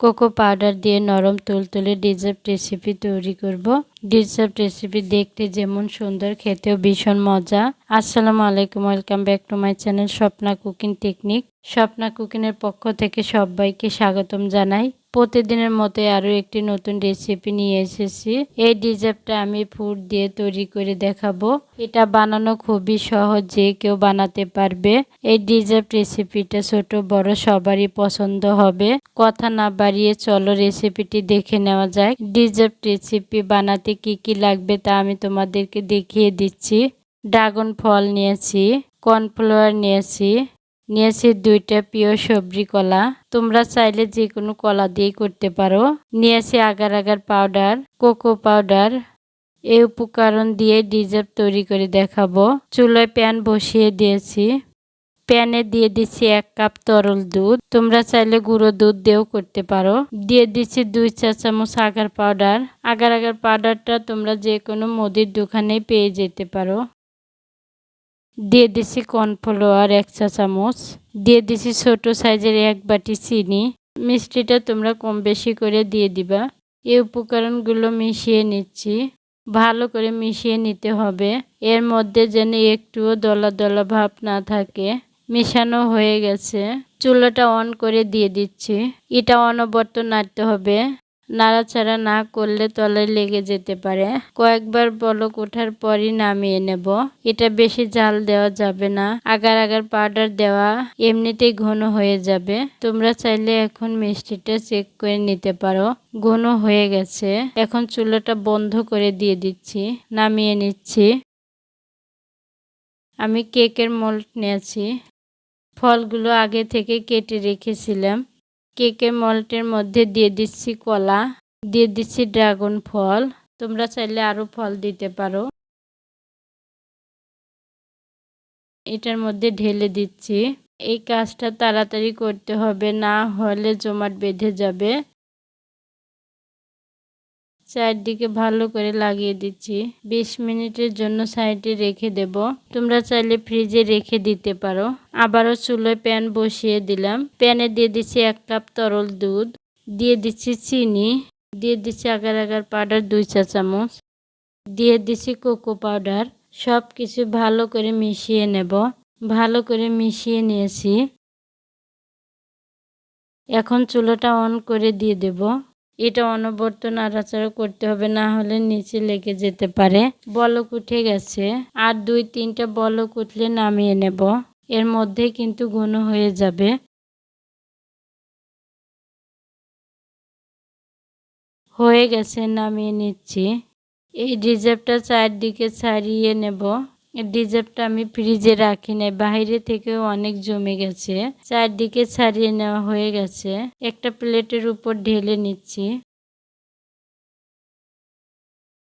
Cocoa powder দিয়ে নরম তুলতুলে ডিজার্ট রেসিপি তৈরি করব। ডিজার্ট রেসিপি দেখতে যেমন সুন্দর, খেতেও ভীষণ মজা। আসসালামু আলাইকুম, welcome back to my channel Swapna cooking technique. Swapna কুকিংয়ের পক্ষ থেকে সবাইকে স্বাগতম জানাই। প্রতিদিনের মতো আরও একটি নতুন রেসিপি নিয়ে এসেছি। এই ডিজার্টটা আমি ফুড দিয়ে তৈরি করে দেখাবো। এটা বানানো খুবই সহজ, যে কেউ বানাতে পারবে। এই ডিজার্ট রেসিপিটা ছোট, বড়, সবারই পছন্দ হবে। কথা না বাড়িয়ে চলো রেসিপিটি দেখে নেওয়া যায় ডিজার্ট রেসিপি বানাতে কি কি লাগবে তা আমি তোমাদেরকে দেখিয়ে দিচ্ছি। ড্রাগন ফল নিয়েছি, কর্নফ্লাওয়ার নিয়েছি নিয়েছি দুইটা পিওর সবজি কলা। তোমরা চাইলে যে কোনো কলা দিয়ে করতে পারো। নিয়েছি agar agar powder, cocoa powder. এই উপকরণ দিয়ে ডিজার্ভ তৈরি করে দেখাবো। চুলোয় প্যান বসিয়ে দিয়েছি। প্যানে দিয়ে দিচ্ছি এক কাপ তরল দুধ। তোমরা চাইলে গুঁড়ো দুধ দিয়েও করতে পারো। দিয়ে দিচ্ছি দুই চা চামচ আগার পাউডার। আগার আগার পাউডারটা তোমরা যে কোনো মুদির দোকানে পেয়ে যেতে পারো। দিয়ে দিছি কর্নফ্লাওয়ার এক চা চামচ। দিয়ে দিছি ছোট সাইজের এক বাটি চিনি। মিষ্টিটা তোমরা কম বেশি করে দিয়ে দিবা। এই উপকরণগুলো মিশিয়ে নিচ্ছি। ভালো করে মিশিয়ে নিতে হবে। এর মধ্যে যেন একটুও দলা দলা ভাব না থাকে। মেশানো হয়ে গেছে। চুলাটা অন করে দিয়ে দিচ্ছি। এটা অনবর্ত নাড়তে হবে। নাড়াচাড়া না করলে তলায় লেগে যেতে পারে। কয়েকবার বলক ওঠার পরই নামিয়ে নেব। এটা বেশি জাল দেওয়া যাবে না। আগার আগার পাউডার দেওয়া এমনিতেই ঘন হয়ে যাবে। তোমরা চাইলে এখন মিষ্টিটা চেক করে নিতে পারো। ঘন হয়ে গেছে। এখন চুলাটা বন্ধ করে দিয়ে দিচ্ছি। নামিয়ে নিচ্ছি। আমি কেকের মোল্ড নিয়েছি। ফলগুলো আগে থেকে কেটে রেখেছিলাম। কেকের মল্টের মধ্যে দিয়ে দিচ্ছি কলা, দিয়ে দিচ্ছি ড্রাগন ফল। তোমরা চাইলে আরও ফল দিতে পারো। এটার মধ্যে ঢেলে দিচ্ছি। এই কাজটা তাড়াতাড়ি করতে হবে, না হলে জমাট বেঁধে যাবে। চারদিকে ভালো করে লাগিয়ে দিচ্ছি। বিশ মিনিটের জন্য সাইডে রেখে দেব। তোমরা চাইলে ফ্রিজে রেখে দিতে পারো। আবারও চুলোয় প্যান বসিয়ে দিলাম। প্যানে দিয়ে দিচ্ছি এক কাপ তরল দুধ। দিয়ে দিচ্ছি চিনি। দিয়ে দিচ্ছি আগার আগার পাউডার দুই চা চামচ। দিয়ে দিচ্ছি কোকো পাউডার। সব কিছু ভালো করে মিশিয়ে নেব। ভালো করে মিশিয়ে নিয়েছি। এখন চুলোটা অন করে দিয়ে দেব। এটা অনবর্ত নাড়াচাড়া করতে হবে, না হলে নিচে লেগে যেতে পারে। বলক উঠে গেছে। আর দুই, তিনটা বলক উঠলে নামিয়ে নেব। এর মধ্যে কিন্তু ঘন হয়ে যাবে। হয়ে গেছে, নামিয়ে নিচ্ছি। এই রিজার্ভটা চারদিকে ছাড়িয়ে নেব। ডিজার্ভটা আমি ফ্রিজে রাখি নাই, বাইরে থেকেও অনেক জমে গেছে। চারদিকে ছাড়িয়ে নেওয়া হয়ে গেছে। একটা প্লেটের উপর ঢেলে নিচ্ছি।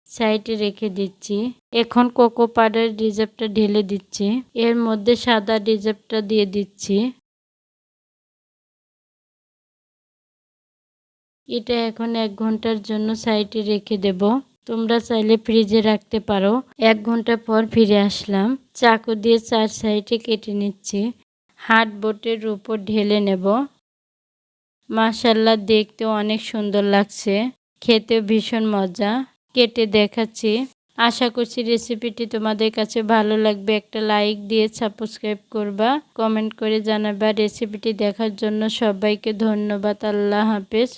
সাইডে রেখে দিচ্ছি। এখন কোকো পাউডার ডিজার্ভটা ঢেলে দিচ্ছি। এর মধ্যে সাদা ডিজার্ভটা দিয়ে দিচ্ছি। এটা এখন এক ঘণ্টার জন্য সাইডে রেখে দেব। তোমরা চাইলে ফ্রিজে রাখতে পারো। এক ঘণ্টা পর ফিরে আসলাম। চাকু দিয়ে চার সাইডে কেটে নিচ্ছি। হাট বোটের উপর ঢেলে নেব। মাসাল্লা দেখতে অনেক সুন্দর লাগছে। খেতেও ভীষণ মজা। কেটে দেখাচ্ছি। আশা করছি রেসিপিটি তোমাদের কাছে ভালো লাগবে। একটা লাইক দিয়ে সাবস্ক্রাইব করবা, কমেন্ট করে জানাবা। রেসিপিটি দেখার জন্য সবাইকে ধন্যবাদ। আল্লাহ হাফেজ।